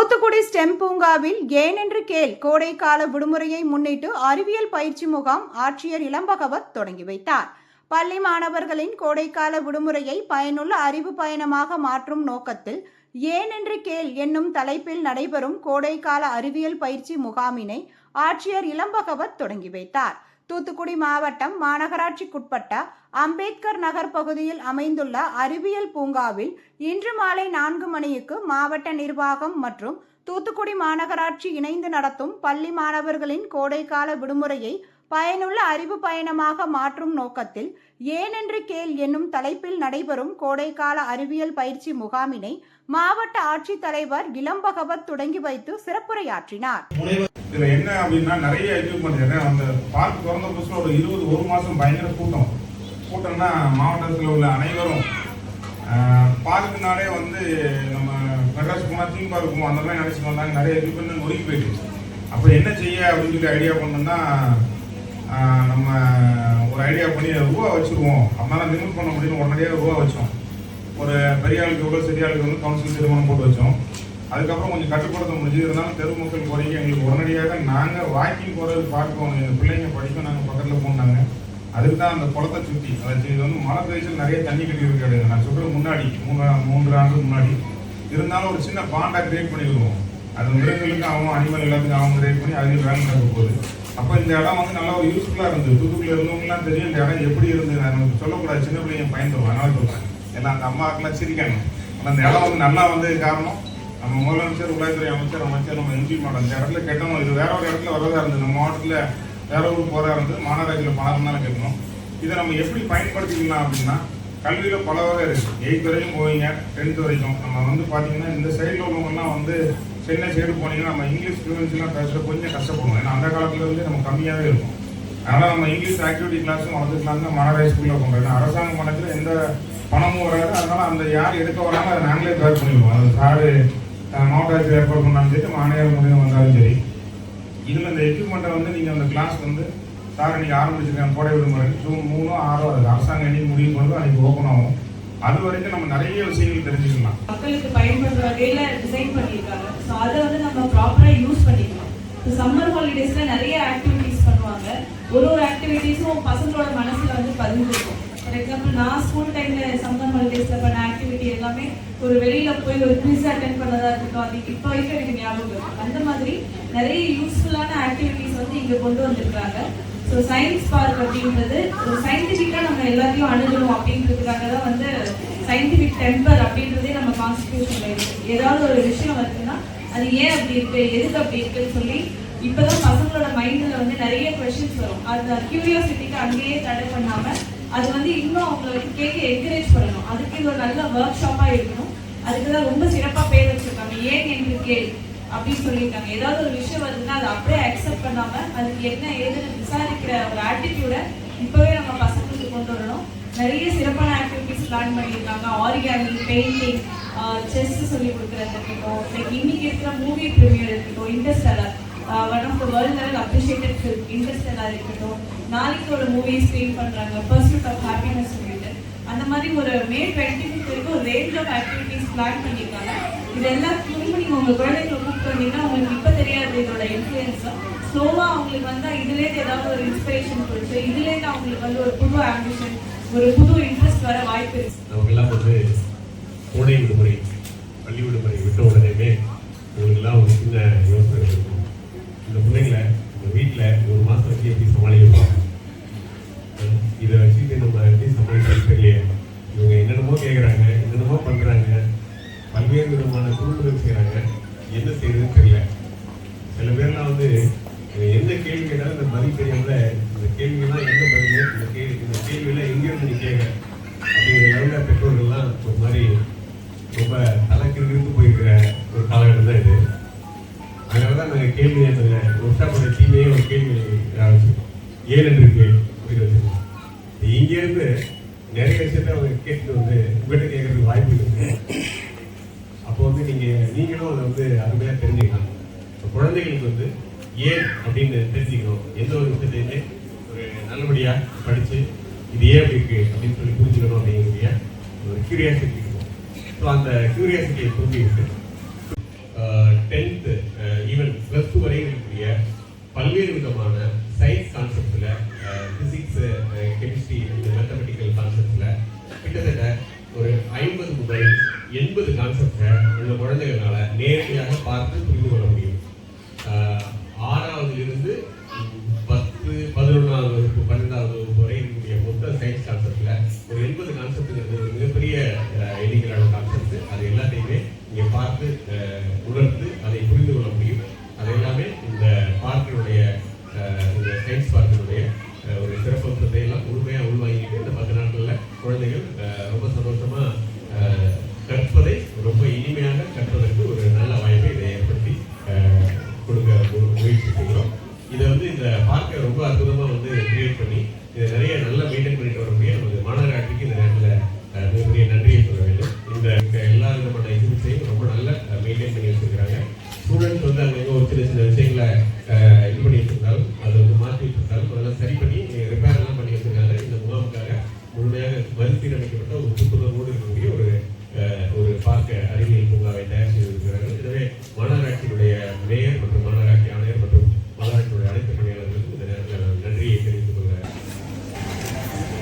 Thoothukudi stem பூங்காவில் ஏனென்று கேள் கோடைக்கால விடுமுறையை முன்னிட்டு அறிவியல் பயிற்சி முகாம் ஆட்சியர் இளம்பகவத் தொடங்கி வைத்தார். பள்ளி மாணவர்களின் கோடைக்கால விடுமுறையை பயனுள்ள அறிவு பயணமாக மாற்றும் நோக்கத்தில் ஏனென்று கேள் என்னும் தலைப்பில் நடைபெறும் கோடைக்கால அறிவியல் பயிற்சி முகாமினை ஆட்சியர் இளம்பகவத் தொடங்கி வைத்தார். தூத்துக்குடி மாவட்டம் மாநகராட்சிக்குட்பட்ட அம்பேத்கர் நகர் பகுதியில் அமைந்துள்ள அறிவியல் பூங்காவில் இன்று மாலை நான்கு மணிக்கு மாவட்ட நிர்வாகம் மற்றும் தூத்துக்குடி மாநகராட்சி இணைந்து நடத்தும் பள்ளி மாணவர்களின் கோடைக்கால விடுமுறையை பயனுள்ள அறிவு பயணமாக மாற்றும் நோக்கத்தில் ஏனென்று கேள் என்னும் தலைப்பில் நடைபெறும் கோடைக்கால அறிவியல் பயிற்சி முகாமினை மாவட்ட ஆட்சித்தலைவர் இளம்பகவத் தொடங்கி வைத்து சிறப்புரையாற்றினார். இதுல என்ன அப்படின்னா நிறைய எக்யூப்மெண்ட் அந்த பார்க் திறந்த புதுசுல ஒரு இருபது ஒரு மாசம் பயங்கர கூட்டம். கூட்டம்னா மாவட்டத்தில் உள்ள அனைவரும் பார்க்குனாலே வந்து நம்ம மெட்ராஸ் குமார் தீம் பார்க்கும் அந்த மாதிரி நினைச்சிட்டு வந்தாங்க நிறைய எக்யூப்மெண்ட் ஒதுக்கி போயிட்டு. அப்போ என்ன செய்ய அப்படின்னு சொல்லி ஐடியா பண்ணோம்னா நம்ம ஒரு ஐடியா பண்ணி ரூபா வச்சுருவோம். அதனால லிமிட் பண்ண முடியும்னு உடனடியாக ரூபா வச்சோம். ஒரு பெரிய ஆளுக்கு எவ்வளோ சிறிய ஆளுக்கு வந்து கவுன்சில் தீர்மானம் போட்டு வச்சோம். அதுக்கப்புறம் கொஞ்சம் கட்டுப்படுத்த முடிஞ்சு இருந்தாலும் தெரு மக்கள் குறைக்க எங்களுக்கு உடனடியாக நாங்கள் வாக்கிங் போகிறது பார்க்கணும் எங்கள் பிள்ளைங்க படிக்க நாங்கள் பக்கத்தில் போனாங்க. அதுக்கு தான் அந்த குளத்தை சுற்றி அதாச்சும் இது வந்து மழை பிரதேசம் நிறைய தண்ணி கட்டி இருக்காது நான் சொல்கிறது முன்னாடி மூணு மூன்று ஆண்டுக்கு முன்னாடி. இருந்தாலும் ஒரு சின்ன பாண்டாக கிரியேட் பண்ணிடுவோம் அது மிருகங்களுக்கு ஆகும் அனிமல் எல்லாத்துக்கும் அவங்க கிரியேட் பண்ணி அதுக்கு வேலை நடக்க போகுது. அப்போ இந்த இடம் வந்து நல்லா ஒரு யூஸ்ஃபுல்லாக இருந்தது. தூத்துக்குள்ள இருந்தவங்கலாம் தெரியும் இந்த இடம் எப்படி இருந்தது? நான் நமக்கு சொல்லக்கூடாது. சின்ன பிள்ளைங்க பயந்துருவோம் அதனால சொல்கிறேன் ஏன்னா அந்த அம்மாக்கெல்லாம் சிரிக்காங்க ஆனால் அந்த இடம் வந்து நல்லா வந்தது காரணம் நம்ம முதலமைச்சர் உள்ளாய்த்துறை அமைச்சர் அமைச்சர் நம்ம எம்பி மாட்டோம் இந்த இடத்துல கெட்டவங்க இது வேற ஒரு இடத்துல வர்றதா இருந்தது. நம்ம மாவட்டத்தில் வேற ஊருக்கு போறதா இருந்து மாநகராட்சியில் பணம் தான் கேட்கணும். இதை நம்ம எப்படி பயன்படுத்திக்கலாம் அப்படின்னா கல்வியில் பல வகை இருக்குது எயித் வரைக்கும் போவீங்க டென்த் வரைக்கும். நம்ம வந்து பார்த்தீங்கன்னா இந்த சைடில் உள்ளவங்கலாம் வந்து சென்னை சைடு போனீங்கன்னா நம்ம இங்கிலீஷ் ஃப்ளூவன்சிலாம் பேசுகிற கொஞ்சம் கஷ்டப்படுவோம். ஏன்னா அந்த காலத்தில் வந்து நம்ம கம்மியாகவே இருக்கும் அதனால் நம்ம இங்கிலீஷ் ஆக்டிவிட்டி கிளாஸும் வளர்த்துக்கலாம் தான் மாநகராட்சி ஸ்கூலில் பண்ணுறோம் அரசாங்க பணத்தில் எந்த பணமும் வராது. அதனால் அந்த யார் எடுக்க வராங்க அதை நாங்களே தயார் பண்ணிடுவோம். அது சாரு மாவட்ட ஆட்சியர் ஏற்பாடு பண்ணாலும் சரி மாநில மூலியம் வந்தாலும் சரி. இதில் இந்த எக்யூப்மெண்ட்டை வந்து நீங்கள் அந்த கிளாஸ் வந்து சார் இன்னைக்கு ஆரம்பிச்சிருக்கேன் கோடை விடுமுறை. ஜூன் மூணு ஆறோ அது அரசாங்கம் என்னைக்கு முடிவு பண்ணுறதோ அன்னைக்கு ஓப்பன் ஆகும். அது வரைக்கும் நம்ம நிறைய விஷயங்கள் தெரிஞ்சுக்கலாம். மக்களுக்கு பயன்படுற வகையில் டிசைன் பண்ணியிருக்காங்க. ஸோ அதை வந்து நம்ம ப்ராப்பராக யூஸ் பண்ணிக்கலாம். இப்போ சம்மர் ஹாலிடேஸில் நிறைய ஆக்டிவிட்டீஸ் பண்ணுவாங்க. ஒரு ஒரு ஆக்டிவிட்டீஸும் பசங்களோட மனசில் வந்து பதிஞ்சிருக்கும். ஃபார் எக்ஸாம்பிள் நான் ஸ்கூல் டைமில் சம்மர் எல்லாமே ஒரு வெளியில போய் ஒரு குவிஸ் அட்டன் பண்ணதா இருக்கட்டும் அது இப்போ வரைக்கும் எனக்கு ஞாபகம் இருக்கு. அந்த மாதிரி நிறைய யூஸ்ஃபுல்லான ஆக்டிவிட்டிஸ் வந்து இங்க கொண்டு வந்திருக்காங்க. ஸோ சயின்ஸ் பார்க் அப்படின்றது ஒரு சயின்டிஃபிக்காக நம்ம எல்லாத்தையும் அணுகணும் அப்படின்றதுக்காக தான் வந்து சயின்டிஃபிக் டெம்பர் அப்படின்றதே நம்ம கான்ஸ்டியூஷன்ல இருக்கு. ஏதாவது ஒரு விஷயம் வருதுன்னா அது ஏன் அப்படி இருக்கு? எதுக்கு அப்படி இருக்குன்னு சொல்லி இப்போதான் பசங்களோட மைண்டில் வந்து நிறைய கொஷின்ஸ் வரும். அந்த கியூரியாசிட்டிக்கு அங்கேயே தடை பண்ணாமல் அது வந்து இன்னும் அவங்களை வந்து கேட்க என்கரேஜ் பண்ணணும். அதுக்கு இது ஒரு நல்ல ஒர்க் ஷாப்பாக இருக்கணும். அதுக்கு தான் ரொம்ப சிறப்பாக பேர் வச்சிருக்காங்க. ஏன் என்று கேள் அப்படின்னு சொல்லியிருக்காங்க. ஏதாவது ஒரு விஷயம் வருதுன்னா அதை அப்படியே அக்செப்ட் பண்ணாம அதுக்கு என்ன ஏதுன்னு விசாரிக்கிற ஒரு ஆட்டிடியூடை இப்போவே நம்ம பசங்களுக்கு கொண்டு வரணும். நிறைய சிறப்பான ஆக்டிவிட்டிஸ் பிளான் பண்ணியிருக்காங்க. ஆரிகாமி பெயிண்டிங் செஸ் சொல்லி கொடுக்குறது இருக்கட்டும் லைக் இன்னைக்கு இருக்கிற மூவி ப்ரீமியர் இருக்கட்டும் Interstellar one of the world level appreciated film Interstellar இருக்கட்டும். நாளைக்கு ஒரு மூவி ஸ்க்ரீன் பண்றாங்க பர்சூட் ஆஃப் ஹாப்பினஸ் சொல்லிட்டு. அந்த மாதிரி ஒரு மே டுவெண்ட்டி ஃபிஃப்த் வரைக்கும் ஒரு ரேஞ்ச் ஆஃப் ஆக்டிவிட்டிஸ் பிளான் பண்ணியிருக்காங்க. இது எல்லாத்துக்கும் நீங்க உங்க குழந்தைகளை கூப்பிட்டு வந்தீங்கன்னா உங்களுக்கு இப்போ தெரியாது இதோட இன்ஃப்ளூயன்ஸும் ஸ்லோவா அவங்களுக்கு வந்து இதுலேருந்து ஏதாவது ஒரு இன்ஸ்பிரேஷன் கொடுத்து இதுலேருந்து அவங்களுக்கு வந்து ஒரு புது ஆம்பிஷன் ஒரு புது இன்ட்ரெஸ்ட் வர வாய்ப்பு இருக்குது நமக்கெல்லாம் வந்து கோடை விடுமுறை பள்ளி விடுமுறை விட்ட உடனேமே உங்களுக்கெல்லாம் ஒரு சின்ன யோசனை இருக்கும் இந்த பிள்ளைங்களை நம்ம வீட்டில் ஒரு மாதம் வச்சு எப்படி சமாளிக்க போகிறோம் இதை வச்சுட்டு நம்ம எப்படி சமாளிக்கிறது தெரியலையே. இவங்க என்னென்னமோ கேட்குறாங்க என்னென்னமோ பண்ணுறாங்க பல்வேறு விதமான குழுக்கள் செய்கிறாங்க என்ன செய்யறதுன்னு தெரியல. சில பேர்லாம் வந்து எந்த கேள்வி கேட்டாலும் இந்த பதில் தெரியாமல இந்த கேள்வியெல்லாம் எந்த பதில்? இந்த கேள்வி இந்த கேள்வியெல்லாம் எங்கேருந்து நீ கேட்க? அப்படிங்கிற லெவலில் பெற்றோர்கள்லாம் ஒரு மாதிரி ரொம்ப தலைக்கிருந்து போயிருக்கிற ஒரு காலகட்டம் தான் இது. அதனால தான் நாங்கள் கேள்வி அந்த ஒட்டாப்பட டீமையே ஒரு கேள்வி ஆரம்பிச்சிருக்கோம் ஏன் என்று கேள்வி அப்படின்னு வச்சுருக்கோம் இங்கேருந்து நிறைய விஷயத்த அவங்க கேட்டு வந்து உங்கள்கிட்ட கேட்கறதுக்கு வாய்ப்பு இருக்கு. அப்போ வந்து நீங்கள் நீங்களும் அதை வந்து அருமையாக தெரிஞ்சுக்கலாம். இப்போ குழந்தைகளுக்கு வந்து ஏன் அப்படின்னு தெரிஞ்சுக்கணும். எந்த ஒரு விஷயத்தையுமே ஒரு நல்லபடியாக படித்து இது ஏன் அப்படி இருக்கு அப்படின்னு சொல்லி புரிஞ்சுக்கணும் அப்படிங்கிற ஒரு கியூரியாசிட்டி இருக்கும் ஸோ அந்த கியூரியாசிட்டியை புரிஞ்சுக்கிட்டு டென்த்து ஈவன் ப்ளஸ் டூ வரையும் இருக்கக்கூடிய பல்வேறு விதமான சயின்ஸ் கான்செப்டில் எண்பது கான்செப்டை உள்ள குழந்தைகளால நேரடியாக பார்த்து புரிந்து கொள்ள முடியும். இந்த பார்க்க ரொம்ப அற்புதமாக வந்து கிரியேட் பண்ணி இதை நிறைய நல்லா மெயின்டைன் பண்ணிட்டு வரக்கூடிய நமது மாநகராட்சிக்கு இந்த நேரத்தில் மிகப்பெரிய நன்றியை சொல்ல வேண்டும். இந்த எல்லா விதமான எக்ஸிபிஷனையும் ரொம்ப நல்லா மெயின்டைன் பண்ணி வச்சுருக்கிறாங்க. ஸ்டூடெண்ட்ஸ் வந்து அங்கே ஒரு சின்ன சின்ன விஷயங்களை